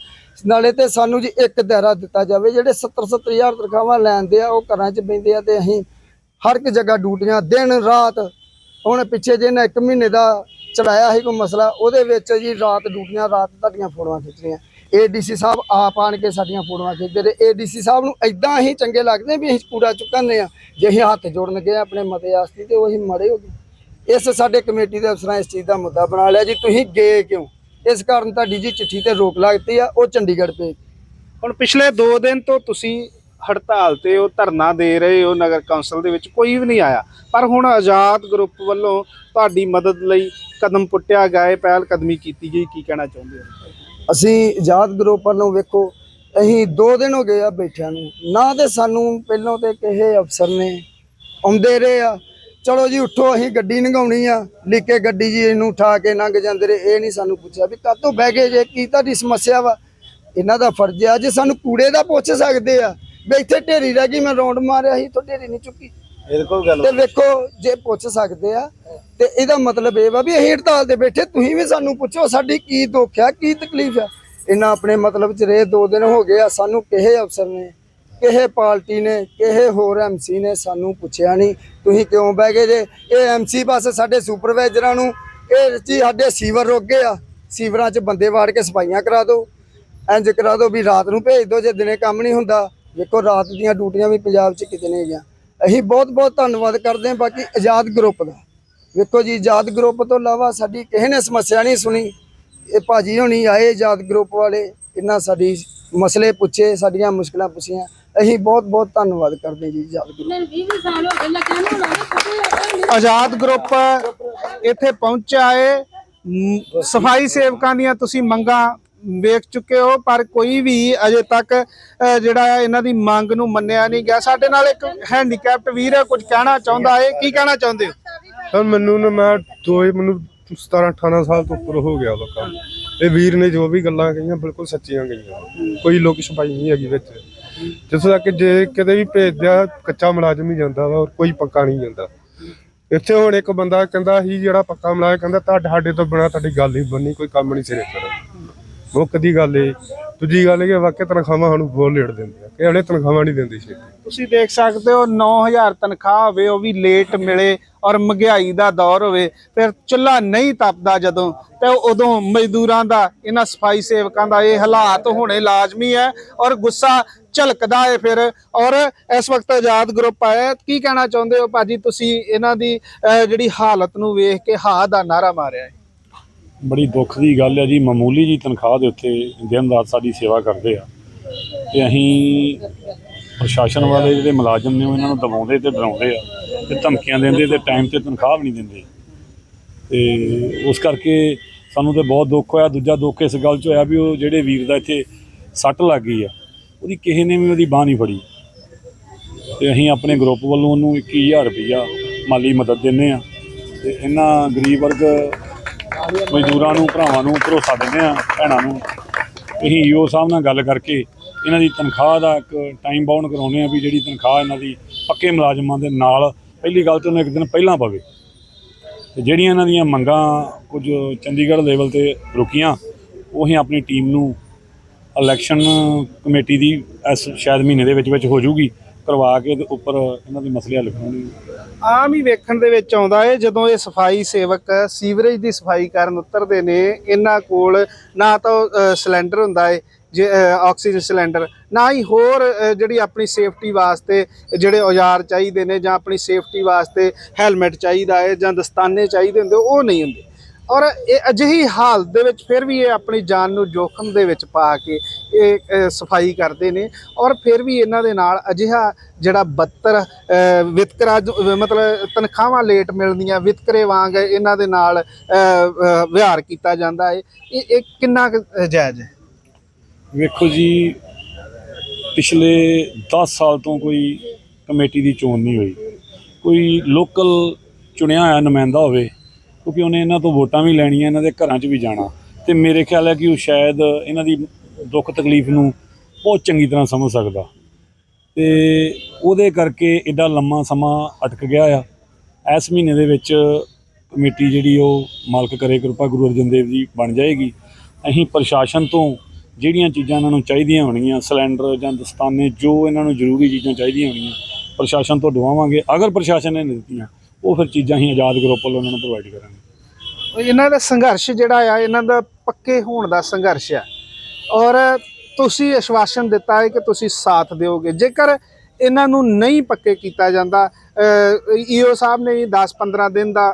ਨਾਲੇ ਤੇ ਸਾਨੂੰ ਜੀ ਇੱਕ ਦਾਇਰਾ ਦਿੱਤਾ ਜਾਵੇ, ਜਿਹੜੇ 70 70 ਹਜ਼ਾਰ ਤਨਖਾਹਾਂ ਲੈਂਦੇ ਆ, ਉਹ ਘਰਾਂ 'ਚ ਬੈਂਦੇ ਆ ਤੇ ਅਸੀਂ ਹਰ ਇੱਕ ਜਗ੍ਹਾ ਡਿਊਟੀਆਂ ਦਿਨ, ਰਾਤ, ਹੁਣ ਪਿੱਛੇ ਜੇ ਨਾ ਇੱਕ ਮਹੀਨੇ ਦਾ ਚੜਾਇਆ ਸੀ ਕੋਈ ਮਸਲਾ, ਉਹਦੇ ਵਿੱਚ ਜੀ ਰਾਤ ਡਿਊਟੀਆਂ, ਰਾਤ ਤੁਹਾਡੀਆਂ ਫੋਟੋਆਂ ਖਿੱਚਣੀਆਂ ਏਡੀਸੀ ਸਾਹਿਬ, ਆਪ ਆਣ ਕੇ ਸਾਡੀਆਂ ਫੋਟੋਆਂ ਖਿੱਚਦੇ ਰਹੇ ਏਡੀਸੀ ਸਾਹਿਬ ਨੂੰ ਐਦਾਂ ਹੀ ਚੰਗੇ ਲੱਗਦੇ ਵੀ ਅਸੀਂ ਕੂੜਾ ਚੁੱਕਣੇ ਆ, ਜੇ ਅਸੀਂ ਹੱਥ ਜੋੜਨ ਗਏ ਆਪਣੇ ਮਤੇ ਆਸਤੀ ਤੇ ਉਹ ਅਸੀਂ ਮੜੇ ਹੋ ਗਏ। ਇਸ ਸਾਡੇ ਕਮੇਟੀ ਦੇ ਅਫਸਰਾਂ ਇਸ ਚੀਜ਼ ਦਾ ਮੁੱਦਾ ਬਣਾ ਲਿਆ ਜੀ, ਤੁਸੀਂ ਗਏ ਕਿਉਂ? ਇਸ ਕਾਰਨ ਤੁਹਾਡੀ ਜੀ ਚਿੱਠੀ ਤੇ ਰੋਕ ਲੱਗਤੀ ਆ, ਉਹ ਚੰਡੀਗੜ੍ਹ ਪੇ। ਹੁਣ ਪਿਛਲੇ 2 ਦਿਨ ਤੋਂ ਤੁਸੀਂ ਹੜਤਾਲ ਤੇ ਉਹ ਧਰਨਾ ਦੇ ਰਹੇ ਹੋ ਨਗਰ ਕੌਂਸਲ ਦੇ ਵਿੱਚ, ਕੋਈ ਵੀ ਨਹੀਂ ਆਇਆ। ਪਰ ਹੁਣ ਆਜ਼ਾਦ ਗਰੁੱਪ ਵੱਲੋਂ ਤੁਹਾਡੀ ਮਦਦ ਲਈ ਕਦਮ ਪੁੱਟਿਆ ਗਿਆ ਹੈ ਪਹਿਲ ਕਦਮੀ ਕੀਤੀ ਗਈ, ਕੀ ਕਹਿਣਾ ਚਾਹੁੰਦੇ ਹੋ? ਅਸੀਂ ਆਜ਼ਾਦ ਗਰੁੱਪ ਨੂੰ ਵੇਖੋ, ਅਸੀਂ 2 ਦਿਨ ਹੋ ਗਏ ਆ ਬੈਠਿਆਂ ਨੂੰ। ਨਾ ਤੇ ਸਾਨੂੰ ਪਹਿਲਾਂ ਤੇ ਕਿਸੇ ਅਫਸਰ ਨੇ ਆਉਂਦੇ ਰਹੇ ਆ। ਚਲੋ ਜੀ, ਉੱਠੋ, ਅਸੀਂ ਗੱਡੀ ਲੰਘਾਉਣੀ ਆ। ਲਿਖੇ ਗੱਡੀ ਜੀ ਇਹਨੂੰ ਉਠਾ ਕੇ ਲੰਘ ਜਾਂਦੇ ਰਹੇ। ਇਹ ਨਹੀਂ ਸਾਨੂੰ ਪੁੱਛਿਆ ਵੀ ਕਾਹਤੋਂ ਬਹਿ ਗਏ ਜੇ, ਕੀ ਤੁਹਾਡੀ ਸਮੱਸਿਆ ਵਾ? ਇਹਨਾਂ ਦਾ ਫਰਜ਼ ਆ, ਜੇ ਸਾਨੂੰ ਕੂੜੇ ਦਾ ਪੁੱਛ ਸਕਦੇ ਆ, ਵੀ ਇੱਥੇ ਢੇਰੀ ਰਹਿ ਗਈ, ਮੈਂ ਰੌਂਡ ਮਾਰਿਆ ਸੀ ਤੋਂ ਢੇਰੀ ਨਹੀਂ ਚੁੱਕੀ। ਤੇ ਵੇਖੋ ਜੇ ਪੁੱਛ ਸਕਦੇ ਆ ਤੇ ਇਹਦਾ ਮਤਲਬ ਇਹ ਵਾ ਵੀ ਅਸੀਂ ਹੜਤਾਲ ਤੇ ਬੈਠੇ ਤੁਸੀਂ ਵੀ ਸਾਨੂੰ ਪੁੱਛੋ ਸਾਡੀ ਕੀ ਦੁੱਖ ਆ ਕੀ ਤਕਲੀਫ ਆ। ਇਹਨਾਂ ਆਪਣੇ ਮਤਲਬ ਚ ਰਹੇ ਦੋ ਦਿਨ ਹੋ ਗਏ ਆ ਸਾਨੂੰ ਕਿਸੇ ਅਫਸਰ ਨੇ ਕਿਸੇ ਪਾਰਟੀ ਨੇ ਕਿਸੇ ਹੋਰ ਐਮਸੀ ਨੇ ਸਾਨੂੰ ਪੁੱਛਿਆ ਨਹੀਂ। ਤੁਸੀਂ ਕਿਉਂ ਬਹਿ ਗਏ ਜੇ? ਇਹ ਐਮਸੀ ਬਸ ਸਾਡੇ ਸੁਪਰਵਾਈਜ਼ਰਾਂ ਨੂੰ ਇਹ ਜੀ ਸਾਡੇ ਸੀਵਰ ਰੁਕ ਗਏ ਆ ਸੀਵਰਾਂ 'ਚ ਬੰਦੇ ਵਾੜ ਕੇ ਸਫਾਈਆਂ ਕਰਾ ਦਿਓ। ਇੰਜ ਕਰਾ ਦਿਓ ਵੀ ਰਾਤ ਨੂੰ ਭੇਜ ਦਿਓ ਜੇ ਦਿਨੇ ਕੰਮ ਨਹੀਂ ਹੁੰਦਾ। ਵੇਖੋ ਰਾਤ ਦੀਆਂ ਡਿਊਟੀਆਂ ਵੀ ਪੰਜਾਬ 'ਚ ਕਿਤੇ ਨਹੀਂ ਹੈਗੀਆਂ। ਅਸੀਂ ਬਹੁਤ ਬਹੁਤ ਧੰਨਵਾਦ ਕਰਦੇ ਹਾਂ ਬਾਕੀ ਆਜ਼ਾਦ ਗਰੁੱਪ ਦਾ। ਵੇਖੋ ਜੀ ਆਜ਼ਾਦ ਗਰੁੱਪ ਤੋਂ ਇਲਾਵਾ ਸਾਡੀ ਕਿਸੇ ਨੇ ਸਮੱਸਿਆ ਨਹੀਂ ਸੁਣੀ। ਇਹ ਭਾਜੀ ਹੋਣੀ ਆਏ ਆਜ਼ਾਦ ਗਰੁੱਪ ਵਾਲੇ ਇਹਨਾਂ ਸਾਡੀ ਮਸਲੇ ਪੁੱਛੇ ਸਾਡੀਆਂ ਮੁਸ਼ਕਲਾਂ ਪੁੱਛੀਆਂ। ਅਸੀਂ ਬਹੁਤ ਬਹੁਤ ਧੰਨਵਾਦ ਕਰਦੇ ਜੀ ਆਜ਼ਾਦ ਗਰੁੱਪ ਨਹੀਂ 20 ਸਾਲ ਹੋ ਗਏ ਲੱਗਾ ਨੂੰ ਲਾਉਣੇ ਕੱਟੇ ਆਜ਼ਾਦ ਗਰੁੱਪ ਇੱਥੇ ਪਹੁੰਚਿਆ ਹੈ ਮ, ਸਫ਼ਾਈ ਸੇਵਕਾਂ ਦੀਆਂ ਤੁਸੀਂ ਮੰਗਾਂ ਵੇਖ ਚੁੱਕੇ ਹੋ, ਪਰ ਕੋਈ ਵੀ ਅਜੇ ਤੱਕ ਜਿਹੜਾ ਇਹਨਾਂ ਦੀ ਮੰਗ ਨੂੰ ਮੰਨਿਆ ਨਹੀਂ ਗਿਆ। ਸਾਡੇ ਨਾਲ ਇੱਕ ਹੈਂਡੀਕੈਪਟ ਵੀਰ ਹੈ, ਕੁਝ ਕਹਿਣਾ ਚਾਹੁੰਦਾ ਹੈ? ਕੀ ਕਹਿਣਾ ਚਾਹੁੰਦੇ ਹੋ? ਸਰ, ਮੈਨੂੰ ਨਾ, ਮੈਂ ਦੋ, ਮੈਨੂੰ 17 18 ਸਾਲ ਤੋਂ ਉੱਪਰ ਹੋ ਗਿਆ ਲੋਕਾਂ ਇਹ ਵੀਰ ਨੇ ਜੋ ਵੀ ਗੱਲਾਂ ਕਹੀਆਂ, ਬਿਲਕੁਲ ਸੱਚੀਆਂ ਗਈਆਂ ਕੋਈ ਲੋਕ ਛਪਾਈ ਨਹੀਂ ਹੈਗੀ ਵਿੱਚ। ਜਿਸ ਤੱਕ ਜੇ ਕਿਤੇ ਵੀ ਭੇਜਦਿਆ ਕੱਚਾ ਮੁਲਾਜ਼ਮ ਹੀ ਜਾਂਦਾ ਵਾ, ਔਰ ਕੋਈ ਪੱਕਾ ਨਹੀਂ ਜਾਂਦਾ। ਇੱਥੇ ਹੁਣ ਇੱਕ ਬੰਦਾ ਕਹਿੰਦਾ ਸੀ, ਜਿਹੜਾ ਪੱਕਾ ਮੁਲਾਜ਼ਮ ਕਹਿੰਦਾ, ਤੁਹਾਡੇ, ਸਾਡੇ ਤੋਂ ਬਿਨਾ ਤੁਹਾਡੀ ਗੱਲ ਹੀ ਬੰਨੀ ਕੋਈ ਕੰਮ ਨਹੀਂ ਸਿਰੇ ਕਰੋ ਮੁੱਕ ਗੱਲ ਏ। ਦੂਜੀ ਗੱਲ ਇਹ ਵਾਕਿਆ ਤਨਖਾਹਾਂ ਸਾਨੂੰ ਬਹੁਤ ਲੇਟ ਦਿੰਦੇ ਆ ਕਿ ਉਹਨੇ ਤਨਖਾਹਾਂ ਨਹੀਂ ਦਿੰਦੀ ਛੇਤੀ। ਤੁਸੀਂ ਦੇਖ ਸਕਦੇ ਹੋ 9000 ਤਨਖਾਹ ਹੋਵੇ ਉਹ ਵੀ ਲੇਟ ਮਿਲੇ ਔਰ ਮਹਿੰਗਾਈ ਦਾ ਦੌਰ ਹੋਵੇ ਫਿਰ ਚੁੱਲ੍ਹਾ ਨਹੀਂ ਤਪਦਾ ਜਦੋਂ ਤੇ ਉਦੋਂ ਮਜ਼ਦੂਰਾਂ ਦਾ ਇਹਨਾਂ ਸਫ਼ਾਈ ਸੇਵਕਾਂ ਦਾ ਇਹ ਹਾਲਾਤ ਹੋਣੇ ਲਾਜ਼ਮੀ ਹੈ ਔਰ ਗੁੱਸਾ ਝਲਕਦਾ ਹੈ ਫਿਰ। ਔਰ ਇਸ ਵਕਤ ਆਜ਼ਾਦ ਗਰੁੱਪ ਆਇਆ ਕੀ ਕਹਿਣਾ ਚਾਹੁੰਦੇ ਹੋ ਭਾਜੀ? ਤੁਸੀਂ ਇਹਨਾਂ ਦੀ ਅਹ, ਜਿਹੜੀ ਹਾਲਤ ਨੂੰ ਵੇਖ ਕੇ ਹਾ ਦਾ ਨਾਰਾ ਮਾਰਿਆ ਹੈ। ਬੜੀ ਦੁੱਖ ਦੀ ਗੱਲ ਹੈ ਜੀ। ਮਾਮੂਲੀ ਜੀ ਤਨਖਾਹ ਦੇ ਉੱਤੇ ਦਿਨ ਰਾਤ ਸਾਡੀ ਸੇਵਾ ਕਰਦੇ ਆ। ਤੇ ਅਸੀਂ ਪ੍ਰਸ਼ਾਸਨ ਵਾਲੇ ਜਿਹੜੇ ਮੁਲਾਜ਼ਮ ਨੇ, ਉਹ ਇਹਨਾਂ ਨੂੰ ਦਬਾਉਂਦੇ ਤੇ ਡਰਾਉਂਦੇ ਆ ਤੇ ਧਮਕੀਆਂ ਦਿੰਦੇ ਤੇ ਟਾਈਮ ਤੇ ਤਨਖਾਹ ਵੀ ਨਹੀਂ ਦਿੰਦੇ। ਤੇ ਉਸ ਕਰਕੇ ਸਾਨੂੰ ਤੇ ਬਹੁਤ ਦੁੱਖ ਹੋਇਆ। ਦੂਜਾ ਦੁੱਖ ਇਸ ਗੱਲ 'ਚ ਹੋਇਆ ਵੀ ਉਹ ਜਿਹੜੇ ਵੀਰ ਦਾ ਇੱਥੇ ਸੱਟ ਲੱਗ ਗਈ ਆ, ਉਹਦੀ ਕਿਸੇ ਨੇ ਵੀ ਉਹਦੀ ਬਾਹ ਨਹੀਂ ਫੜੀ। ਤੇ ਅਸੀਂ ਆਪਣੇ ਗਰੁੱਪ ਵੱਲੋਂ ਉਹਨੂੰ 21000 ਰੁਪਈਆ ਮਾਲੀ ਮਦਦ ਦਿੰਨੇ ਆ। ਤੇ ਇਹਨਾਂ ਗਰੀਬ ਵਰਗ ਮਜ਼ਦੂਰਾਂ ਨੂੰ, ਭਰਾਵਾਂ ਨੂੰ, ਭਰੋਸਾ ਦਿੰਦੇ ਆ ਭੈਣਾਂ ਨੂੰ। ਅਸੀਂ ਈਓ ਸਾਹਿਬ ਨਾਲ ਗੱਲ ਕਰਕੇ ਇਹਨਾਂ ਦੀ ਤਨਖਾਹ ਦਾ ਇੱਕ ਟਾਈਮ ਬਾਉਂਡ ਕਰਾਉਂਦੇ ਆ ਵੀ ਜਿਹੜੀ ਤਨਖਾਹ ਇਹਨਾਂ ਦੀ ਪੱਕੇ ਮੁਲਾਜ਼ਮਾਂ ਦੇ ਨਾਲ ਪਹਿਲੀ ਗੱਲ ਤਾਂ ਉਹਨੂੰ ਇੱਕ ਦਿਨ ਪਹਿਲਾਂ ਪਵੇ। ਤੇ ਜਿਹੜੀਆਂ ਇਹਨਾਂ ਦੀਆਂ ਮੰਗਾਂ ਕੁਝ ਚੰਡੀਗੜ੍ਹ ਲੈਵਲ ਤੇ ਰੁਕੀਆਂ, ਉਹ ਹੀ ਆਪਣੀ ਟੀਮ ਨੂੰ ਇਲੈਕਸ਼ਨ ਕਮੇਟੀ ਦੀ ਇਸ ਸ਼ਾਇਦ ਮਹੀਨੇ ਦੇ ਵਿੱਚ ਵਿੱਚ ਹੋ ਜਾਊਗੀ। ਕਰਵਾ ਕੇ ਤੇ ਉੱਪਰ ਇਹਨਾਂ ਦੇ ਮਸਲੇ ਹੱਲ ਕਰਾਉਣੇ ਆਮ ਹੀ ਵੇਖਣ ਦੇ ਵਿੱਚ ਆਉਂਦਾ ਹੈ ਜਦੋਂ ਇਹ ਸਫ਼ਾਈ ਸੇਵਕ ਸੀਵਰੇਜ ਦੀ ਸਫ਼ਾਈ ਕਰਨ ਉਤਰਦੇ ਨੇ ਇਹਨਾਂ ਕੋਲ ਨਾ ਤਾਂ ਅ, ਸਿਲੰਡਰ ਹੁੰਦਾ ਹੈ ਜੇ ਆਕਸੀਜਨ ਸਿਲੰਡਰ ਨਾ ਹੀ ਹੋਰ ਜਿਹੜੀ ਆਪਣੀ ਸੇਫਟੀ ਵਾਸਤੇ ਜਿਹੜੇ ਔਜ਼ਾਰ ਚਾਹੀਦੇ ਨੇ ਜਾਂ ਆਪਣੀ ਸੇਫਟੀ ਵਾਸਤੇ ਹੈਲਮਟ ਚਾਹੀਦਾ ਹੈ ਜਾਂ ਦਸਤਾਨੇ ਚਾਹੀਦੇ ਹੁੰਦੇ ਉਹ ਨਹੀਂ ਹੁੰਦੇ। ਔਰ ਇਹ ਅਜਿਹੀ ਹਾਲਤ ਦੇ ਵਿੱਚ ਫਿਰ ਵੀ ਇਹ ਆਪਣੀ ਜਾਨ ਨੂੰ ਜੋਖਮ ਦੇ ਵਿੱਚ ਪਾ ਕੇ ਇਹ ਸਫ਼ਾਈ ਕਰਦੇ ਨੇ ਔਰ ਫਿਰ ਵੀ ਇਹਨਾਂ ਦੇ ਨਾਲ ਅਜਿਹਾ ਜਿਹੜਾ ਬੱਤਰ ਵਿਤਕਰਾ ਜੋ- ਮਤਲਬ ਤਨਖਾਹਾਂ ਲੇਟ ਮਿਲਦੀਆਂ, ਵਿਤਕਰੇ ਵਾਂਗ ਇਹਨਾਂ ਦੇ ਨਾਲ ਵਿਹਾਰ ਕੀਤਾ ਜਾਂਦਾ ਹੈ। ਇਹ ਇਹ ਕਿੰਨਾ ਕੁ ਜਾਇਜ਼ ਹੈ? ਵੇਖੋ ਜੀ, ਪਿਛਲੇ 10 ਸਾਲ ਤੋਂ ਕੋਈ ਕਮੇਟੀ ਦੀ ਚੋਣ ਨਹੀਂ ਹੋਈ। ਕੋਈ ਲੋਕਲ ਚੁਣਿਆ ਹੋਇਆ ਨੁਮਾਇੰਦਾ ਹੋਵੇ ਕਿਉਂਕਿ ਉਹਨੇ ਇਹਨਾਂ ਤੋਂ ਵੋਟਾਂ ਵੀ ਲੈਣੀਆਂ, ਇਹਨਾਂ ਦੇ ਘਰਾਂ 'ਚ ਵੀ ਜਾਣਾ। ਤੇ ਮੇਰੇ ਖਿਆਲ ਹੈ ਕਿ ਉਹ ਸ਼ਾਇਦ ਇਹਨਾਂ ਦੀ ਦੁੱਖ ਤਕਲੀਫ ਨੂੰ ਬਹੁਤ ਚੰਗੀ ਤਰ੍ਹਾਂ ਸਮਝ ਸਕਦਾ। ਤੇ ਉਹਦੇ ਕਰਕੇ ਐਡਾ ਲੰਮਾ ਸਮਾਂ ਅਟਕ ਗਿਆ ਆ। ਇਸ ਮਹੀਨੇ ਦੇ ਵਿੱਚ ਕਮੇਟੀ ਜਿਹੜੀ ਉਹ ਮਾਲਕ ਕਰੇ, ਕਿਰਪਾ ਗੁਰੂ ਅਰਜਨ ਦੇਵ ਜੀ ਬਣ ਜਾਏਗੀ। ਅਸੀਂ ਪ੍ਰਸ਼ਾਸਨ ਤੋਂ ਜਿਹੜੀਆਂ ਚੀਜ਼ਾਂ ਇਹਨਾਂ ਨੂੰ ਚਾਹੀਦੀਆਂ ਹੋਣਗੀਆਂ, ਸਿਲੰਡਰ ਜਾਂ ਦਸਤਾਨੇ, ਜੋ ਇਹਨਾਂ ਨੂੰ ਜ਼ਰੂਰੀ ਚੀਜ਼ਾਂ ਚਾਹੀਦੀਆਂ ਹੋਣਗੀਆਂ, ਪ੍ਰਸ਼ਾਸਨ ਤੋਂ ਦਵਾਵਾਂਗੇ। ਅਗਰ ਪ੍ਰਸ਼ਾਸਨ ਨੇ ਦਿੱਤੀਆਂ ਉਹ ਫਿਰ ਚੀਜ਼ਾਂ ਹੀ ਆਜ਼ਾਦ ਗਰੁੱਪ ਵੱਲੋਂ ਉਹਨਾਂ ਨੂੰ ਪ੍ਰੋਵਾਈਡ ਕਰਾਂਗੇ। ਇਹਨਾਂ ਦਾ ਸੰਘਰਸ਼ ਜਿਹੜਾ ਆ, ਇਹਨਾਂ ਦਾ ਪੱਕੇ ਹੋਣ ਦਾ ਸੰਘਰਸ਼ ਆ। ਔਰ ਤੁਸੀਂ ਅਸ਼ਵਾਸਨ ਦਿੱਤਾ ਹੈ ਕਿ ਤੁਸੀਂ ਸਾਥ ਦਿਓਗੇ। ਜੇਕਰ ਇਹਨਾਂ ਨੂੰ ਨਹੀਂ ਪੱਕੇ ਕੀਤਾ ਜਾਂਦਾ ਈਓ ਸਾਹਿਬ ਨੇ 10-15 ਦਿਨ ਦਾ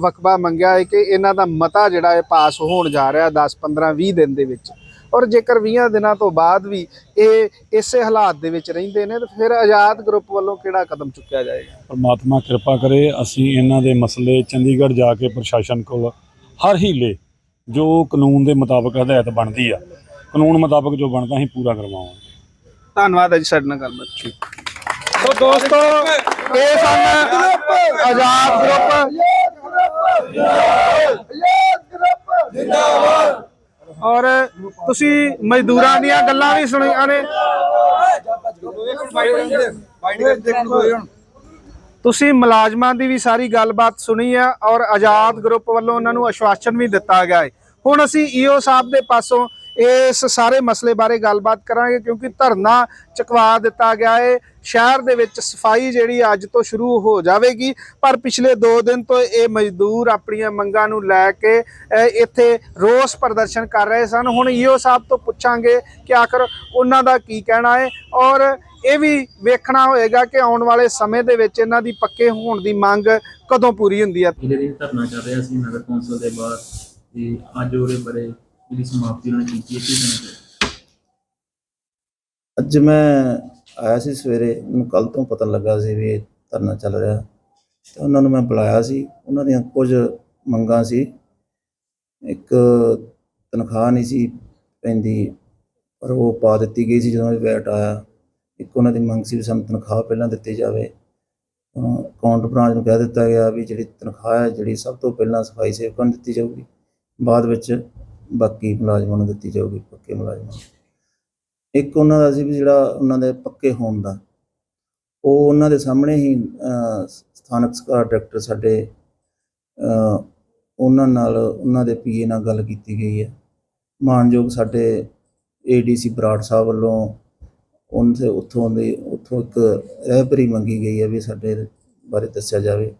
ਵਕਬਾ ਮੰਗਿਆ ਹੈ ਕਿ ਇਹਨਾਂ ਦਾ ਮਤਾ ਜਿਹੜਾ ਹੈ ਪਾਸ ਹੋਣ ਜਾ ਰਿਹਾ 10-15-20 ਦਿਨ ਦੇ ਵਿੱਚ। ਔਰ ਜੇਕਰ 20 ਦਿਨਾਂ ਤੋਂ ਬਾਅਦ ਵੀ ਇਹ ਇਸੇ ਹਾਲਾਤ ਦੇ ਵਿੱਚ ਰਹਿੰਦੇ ਨੇ ਤਾਂ ਫਿਰ ਆਜ਼ਾਦ ਗਰੁੱਪ ਵੱਲੋਂ ਕਿਹੜਾ ਕਦਮ ਚੁੱਕਿਆ ਜਾਏਗਾ? ਪਰਮਾਤਮਾ ਕਿਰਪਾ ਕਰੇ ਅਸੀਂ ਇਹਨਾਂ ਦੇ ਮਸਲੇ ਚੰਡੀਗੜ੍ਹ ਜਾ ਕੇ ਪ੍ਰਸ਼ਾਸਨ ਕੋਲ ਹਰ ਹੀਲੇ ਜੋ ਕਾਨੂੰਨ ਦੇ ਮੁਤਾਬਕ ਹਦਾਇਤ ਬਣਦੀ ਆ ਕਾਨੂੰਨ ਮੁਤਾਬਕ ਜੋ ਬਣਦਾ ਅਸੀਂ ਪੂਰਾ ਕਰਵਾਵਾਂਗੇ। ਧੰਨਵਾਦ ਹੈ ਜੀ ਸਾਡੇ ਨਾਲ ਗੱਲਬਾਤ ਠੀਕ ਸੋ ਦੋਸਤੋ ਇਹ ਸਨ ਆਜ਼ਾਦ ਗਰੁੱਪ। ਔਰ ਤੁਸੀਂ ਮਜ਼ਦੂਰਾਂ ਦੀਆਂ ਗੱਲਾਂ ਵੀ ਸੁਣੀਆਂ ਨੇ। ਤੁਸੀਂ ਮੁਲਾਜ਼ਮਾਂ ਦੀ ਵੀ ਸਾਰੀ ਗੱਲਬਾਤ ਸੁਣੀ ਆ ਔਰ ਆਜ਼ਾਦ ਗਰੁੱਪ ਵੱਲੋਂ ਉਹਨਾਂ ਨੂੰ ਆਸ਼ਵਾਸਨ ਵੀ ਦਿੱਤਾ ਗਿਆ ਹੈ। ਹੁਣ ਅਸੀਂ ਈਓ ਸਾਹਿਬ ਦੇ ਪਾਸੋਂ ਇਸ ਸਾਰੇ ਮਸਲੇ ਬਾਰੇ ਗੱਲਬਾਤ ਕਰਾਂਗੇ ਕਿਉਂਕਿ ਧਰਨਾ ਚੁਕਵਾ ਦਿੱਤਾ ਗਿਆ ਹੈ ਸ਼ਹਿਰ ਦੇ ਵਿੱਚ ਸਫ਼ਾਈ ਜਿਹੜੀ ਅੱਜ ਤੋਂ ਸ਼ੁਰੂ ਹੋ ਜਾਵੇਗੀ, ਪਰ ਪਿਛਲੇ 2 ਦਿਨ ਤੋਂ ਇਹ ਮਜ਼ਦੂਰ ਆਪਣੀਆਂ ਮੰਗਾਂ ਨੂੰ ਲੈ ਕੇ ਇੱਥੇ ਰੋਸ ਪ੍ਰਦਰਸ਼ਨ ਕਰ ਰਹੇ ਸਨ। ਹੁਣ ਈਓ ਸਾਹਿਬ ਤੋਂ ਪੁੱਛਾਂਗੇ ਕਿ ਆਖਰ ਉਹਨਾਂ ਦਾ ਕੀ ਕਹਿਣਾ ਹੈ ਔਰ ਇਹ ਵੀ ਵੇਖਣਾ ਹੋਏਗਾ ਕਿ ਆਉਣ ਵਾਲੇ ਸਮੇਂ ਦੇ ਵਿੱਚ ਇਹਨਾਂ ਦੀ ਪੱਕੇ ਹੋਣ ਦੀ ਮੰਗ ਕਦੋਂ ਪੂਰੀ ਹੁੰਦੀ ਹੈ। ਇਹਦੇ ਧਰਨਾ ਚੱਲ ਰਿਹਾ ਸੀ ਨਗਰ ਕੌਂਸਲ ਦੇ ਬਾਹਰ, ਤੇ ਅੱਜ ਉਹਦੇ ਬਾਰੇ ਜਿਹੜੀ ਸਮਾਪਤੀ ਉਹਨਾਂ ਨੇ ਕੀਤੀ ਹੈ, ਕੀ ਕਹਿਣਾ ਅੱਜ ਮੈਂ ਆਇਆ ਸੀ ਸਵੇਰੇ, ਮੈਨੂੰ ਕੱਲ ਤੋਂ ਪਤਾ ਲੱਗਾ ਸੀ ਵੀ ਇਹ ਧਰਨਾ ਚੱਲ ਰਿਹਾ। ਤੇ ਉਹਨਾਂ ਨੂੰ ਮੈਂ ਬੁਲਾਇਆ ਸੀ, ਉਹਨਾਂ ਦੀਆਂ ਕੁਝ ਮੰਗਾਂ ਸੀ। ਇੱਕ ਤਨਖਾਹ ਨਹੀਂ ਸੀ ਪੈਂਦੀ, ਪਰ ਉਹ ਪਾ ਦਿੱਤੀ ਗਈ ਸੀ ਜਦੋਂ ਵੈਟ ਆਇਆ। ਇੱਕ ਉਹਨਾਂ ਦੀ ਮੰਗ ਸੀ ਵੀ ਸਾਨੂੰ ਤਨਖਾਹ ਪਹਿਲਾਂ ਦਿੱਤੀ ਜਾਵੇ। ਅਕਾਊਂਟ ਬ੍ਰਾਂਚ ਨੂੰ ਕਹਿ ਦਿੱਤਾ ਗਿਆ ਵੀ ਜਿਹੜੀ ਤਨਖਾਹ ਹੈ, ਜਿਹੜੀ ਸਭ ਤੋਂ ਪਹਿਲਾਂ ਸਫ਼ਾਈ ਸੇਵਕਾਂ ਨੂੰ ਦਿੱਤੀ ਜਾਊਗੀ। ਬਾਅਦ ਵਿੱਚ ਬਾਕੀ ਮੁਲਾਜ਼ਮਾਂ ਨੂੰ ਦਿੱਤੀ ਜਾਊਗੀ, ਪੱਕੇ ਮੁਲਾਜ਼ਮਾਂ ਨੂੰ। ਇੱਕ ਉਹਨਾਂ ਦਾ ਸੀ ਵੀ ਜਿਹੜਾ ਉਹਨਾਂ ਦੇ ਪੱਕੇ ਹੋਣ ਦਾ, ਉਹ ਉਹਨਾਂ ਦੇ ਸਾਹਮਣੇ ਹੀ ਸਥਾਨਕ ਸਰਕਾਰ ਡਾਇਰੈਕਟਰ ਸਾਡੇ ਉਹਨਾਂ ਨਾਲ ਉਹਨਾਂ ਦੇ ਪੀਏ ਨਾਲ ਗੱਲ ਕੀਤੀ ਗਈ ਹੈ। ਮਾਨਯੋਗ ਸਾਡੇ ਏਡੀਸੀ ਬਰਾੜ ਸਾਹਿਬ ਵੱਲੋਂ ਉਹਨਾਂ ਉੱਥੋਂ ਦੇ, ਉੱਥੋਂ ਇੱਕ ਰਹਿਬਰੀ ਮੰਗੀ ਗਈ ਹੈ ਵੀ ਸਾਡੇ ਬਾਰੇ ਦੱਸਿਆ ਜਾਵੇ।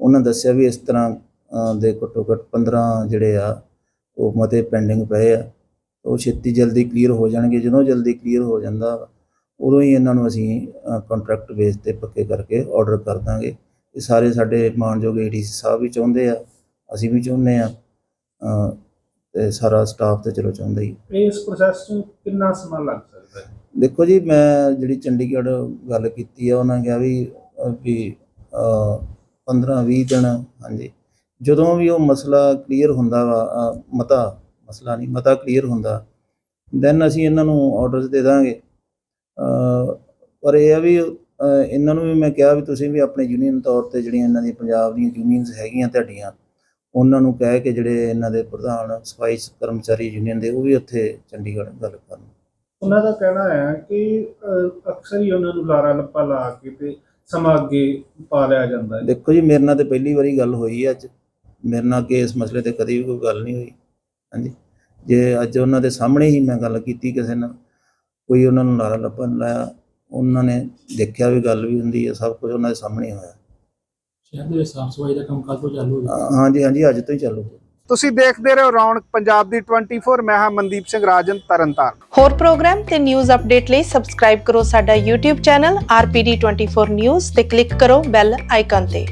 ਉਹਨਾਂ ਦੱਸਿਆ ਵੀ ਇਸ ਤਰ੍ਹਾਂ ਦੇ ਘੱਟੋ ਘੱਟ 15 ਜਿਹੜੇ ਆ ਉਹ ਮਤੇ ਪੈਂਡਿੰਗ ਪਏ ਆ। ਉਹ ਛੇਤੀ ਜਲਦੀ ਕਲੀਅਰ ਹੋ ਜਾਣਗੇ। ਜਦੋਂ ਜਲਦੀ ਕਲੀਅਰ ਹੋ ਜਾਂਦਾ ਉਦੋਂ ਹੀ ਇਹਨਾਂ ਨੂੰ ਅਸੀਂ ਕੰਟਰੈਕਟ ਬੇਸ ਤੇ ਪੱਕੇ ਕਰਕੇ ਆਰਡਰ ਕਰ ਦਾਂਗੇ। ਇਹ ਸਾਰੇ ਸਾਡੇ ਮਾਨਯੋਗ ਏਡੀਸੀ ਸਾਹਿਬ ਵੀ ਚਾਹੁੰਦੇ ਆ ਅਸੀਂ ਵੀ ਚਾਹੁੰਦੇ ਆ ਤੇ ਸਾਰਾ ਸਟਾਫ ਤੇ ਚਲੋ ਚਾਹੁੰਦਾ ਹੀ। ਇਸ ਪ੍ਰੋਸੈਸ ਨੂੰ ਕਿੰਨਾ ਸਮਾਂ ਲੱਗ ਸਕਦਾ ਹੈ? ਦੇਖੋ ਜੀ ਮੈਂ ਜਿਹੜੀ ਚੰਡੀਗੜ੍ਹ ਗੱਲ ਕੀਤੀ ਆ ਉਹਨਾਂ ਕਿਹਾ ਵੀ ਵੀ 15 20 ਦਿਨ ਹਾਂਜੀ। ਜਦੋਂ ਵੀ ਉਹ ਮਸਲਾ ਕਲੀਅਰ ਹੁੰਦਾ ਵਾ ਮਤਾ ਮਸਲਾ ਨਹੀਂ ਮਤਾ ਕਲੀਅਰ ਹੁੰਦਾ ਦੈਨ ਅਸੀਂ ਇਹਨਾਂ ਨੂੰ ਆਰਡਰਸ ਦੇ ਦਾਂਗੇ। ਪਰ ਇਹ ਆ ਵੀ ਇਹਨਾਂ ਨੂੰ ਵੀ ਮੈਂ ਕਿਹਾ ਵੀ ਤੁਸੀਂ ਵੀ ਆਪਣੇ ਯੂਨੀਅਨ ਤੌਰ ਤੇ ਜਿਹੜੀਆਂ ਇਹਨਾਂ ਦੀ ਪੰਜਾਬ ਦੀਆਂ ਯੂਨੀਅਨਸ ਹੈਗੀਆਂ ਤੁਹਾਡੀਆਂ ਉਹਨਾਂ ਨੂੰ ਕਹਿ ਕੇ ਜਿਹੜੇ ਇਹਨਾਂ ਦੇ ਪ੍ਰਧਾਨ ਸਫ਼ਾਈ ਕਰਮਚਾਰੀ ਯੂਨੀਅਨ ਦੇ ਉਹ ਵੀ ਉੱਥੇ ਚੰਡੀਗੜ੍ਹ ਗੱਲ ਕਰਨ। ਉਹਨਾਂ ਦਾ ਕਹਿਣਾ ਹੈ ਕਿ ਅਹ, ਅਕਸਰ ਹੀ ਉਹਨਾਂ ਨੂੰ ਲਾਰਾ ਲੱਪਾ ਲਾ ਕੇ ਤੇ ਸਮਾਂ ਅੱਗੇ ਪਾ ਲਿਆ ਜਾਂਦਾ ਹੈ। ਦੇਖੋ ਜੀ ਮੇਰੇ ਨਾਲ ਤੇ ਪਹਿਲੀ ਵਾਰੀ ਗੱਲ ਹੋਈ ਹੈ ਅੱਜ। ਮੇਰੇ ਨਾਲ ਕਿ ਇਸ ਮਸਲੇ ਤੇ ਕਦੀ ਵੀ ਕੋਈ ਗੱਲ ਨਹੀਂ ਹੋਈ। ਹਾਂਜੀ। ਜੇ ਅੱਜ ਉਹਨਾਂ ਦੇ ਸਾਹਮਣੇ ਹੀ ਮੈਂ ਗੱਲ ਕੀਤੀ ਕਿਸੇ ਨਾਲ ਕੋਈ ਉਹਨਾਂ ਨੂੰ ਲੱਪਾ ਨਹੀਂ ਲਾਇਆ ਉਹਨਾਂ ਨੇ ਦੇਖਿਆ ਵੀ ਗੱਲ ਵੀ ਹੁੰਦੀ ਹੈ ਸਭ ਕੁਝ ਉਹਨਾਂ ਦੇ ਸਾਹਮਣੇ ਹੋਇਆ। ਸ਼ਹਿਰ ਦੇ ਵਿੱਚ ਸਾਫ਼ ਸਫ਼ਾਈ ਦਾ ਕੰਮ ਕਦੋਂ ਚਾਲੂ ਹੋ ਹਾਂ- ਹਾਂਜੀ ਹਾਂਜੀ ਅੱਜ ਤੋਂ ਹੀ ਚਾਲੂ ਹੋ ਤੁਸੀਂ ਦੇਖਦੇ ਰਹੋ ਰੌਣਕ ਪੰਜਾਬ ਦੀ 24 ਮੈਂ ਹਾਂ ਮਨਦੀਪ ਸਿੰਘ ਰਾਜਨ ਤਰਨਤਾਰਨ। ਹੋਰ ਪ੍ਰੋਗਰਾਮ ਤੇ ਨਿਊਜ਼ ਅਪਡੇਟ ਲਈ ਸਬਸਕ੍ਰਾਈਬ ਕਰੋ ਸਾਡਾ YouTube ਚੈਨਲ RPD24 News ਤੇ ਕਲਿੱਕ ਕਰੋ ਬੈਲ ਆਈਕਨ ਤੇ।